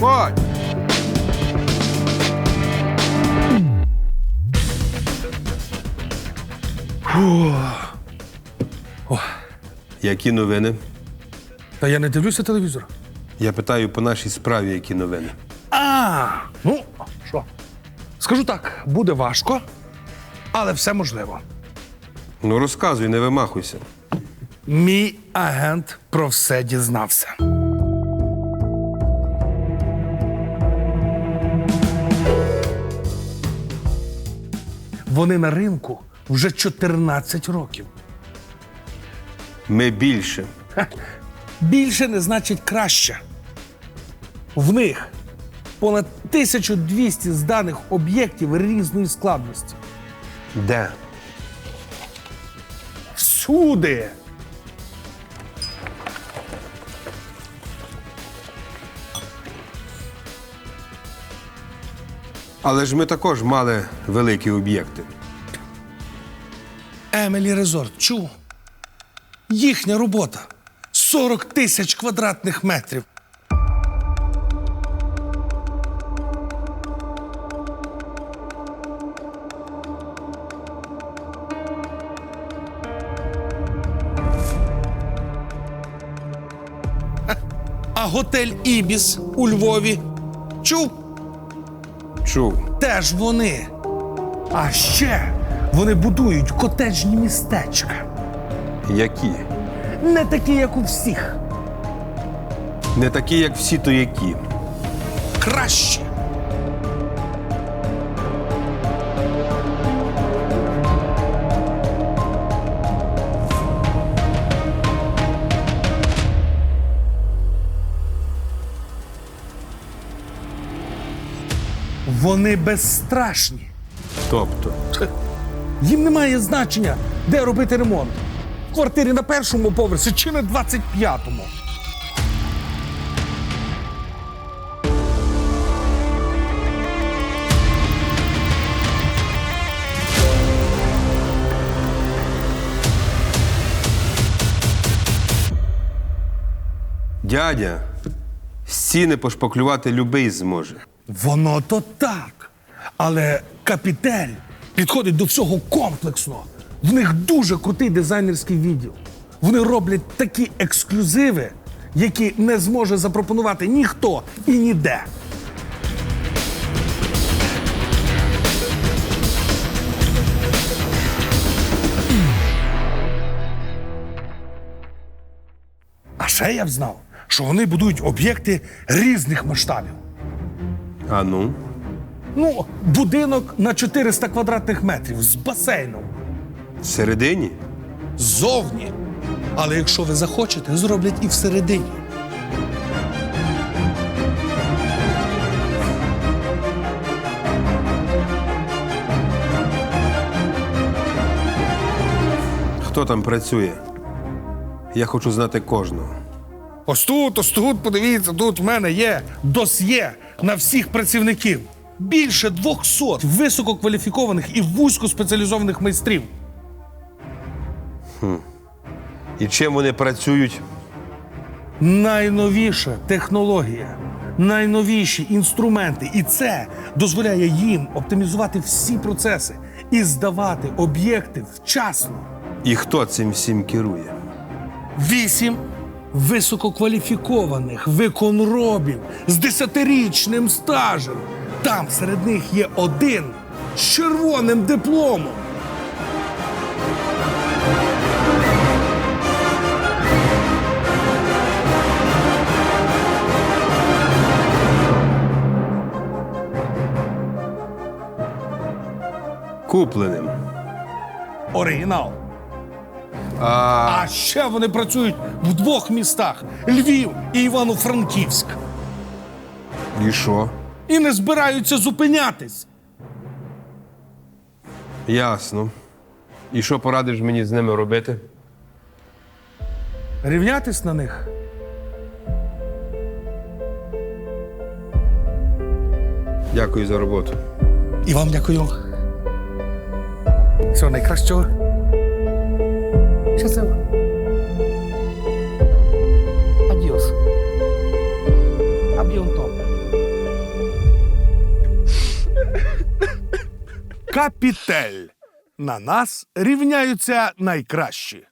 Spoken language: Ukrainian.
заходь. Які новини? Та я не дивлюся телевізор. Я питаю по нашій справі, які новини. А, ну що? Скажу так, буде важко, але все можливо. Ну розказуй, не вимахуйся. Мій агент про все дізнався. Вони на ринку вже 14 років. Ми більше. Більше не значить краще. В них понад 1200 зданих об'єктів різної складності. Де? Всюди. Але ж ми також мали великі об'єкти. Емелі Резорт, чув? Їхня робота 40 тисяч квадратних метрів. А готель Ібіс у Львові. Чув? Чув. Теж вони. А ще вони будують котеджні містечка. Які? Не такі, як у всіх. Не такі, як всі, то які. Краще. Вони безстрашні. Тобто, Їм немає значення, де робити ремонт. В квартирі на першому поверсі чи на 25-му. дядя стіни пошпаклювати любий зможе. Воно то так. Але капітель підходить до всього комплексно. В них дуже крутий дизайнерський відділ. Вони роблять такі ексклюзиви, які не зможе запропонувати ніхто і ніде. А ще я взнав, що вони будують об'єкти різних масштабів. А ну? Ну, будинок на 400 квадратних метрів з басейном. Всередині? Ззовні. Але якщо ви захочете, зроблять і всередині. Хто там працює? Я хочу знати кожного. Ось тут, ось тут, подивіться, тут в мене є досьє на всіх працівників. Більше 200 висококваліфікованих і вузькоспеціалізованих майстрів. І чим вони працюють? Найновіша технологія, найновіші інструменти. І це дозволяє їм оптимізувати всі процеси і здавати об'єкти вчасно. І хто цим всім керує? Вісім висококваліфікованих виконробів з десятирічним стажем. Там серед них є один з червоним дипломом. Купленим. Оригінал. А А ще вони працюють в двох містах: Львів і Івано-Франківськ. і що? І не збираються зупинятись. Ясно. І що порадиш мені з ними робити? Рівнятись на них. Дякую за роботу. І вам дякую. Всього найкращого. sabia um topo. Капітель. На нас рівняються найкращі.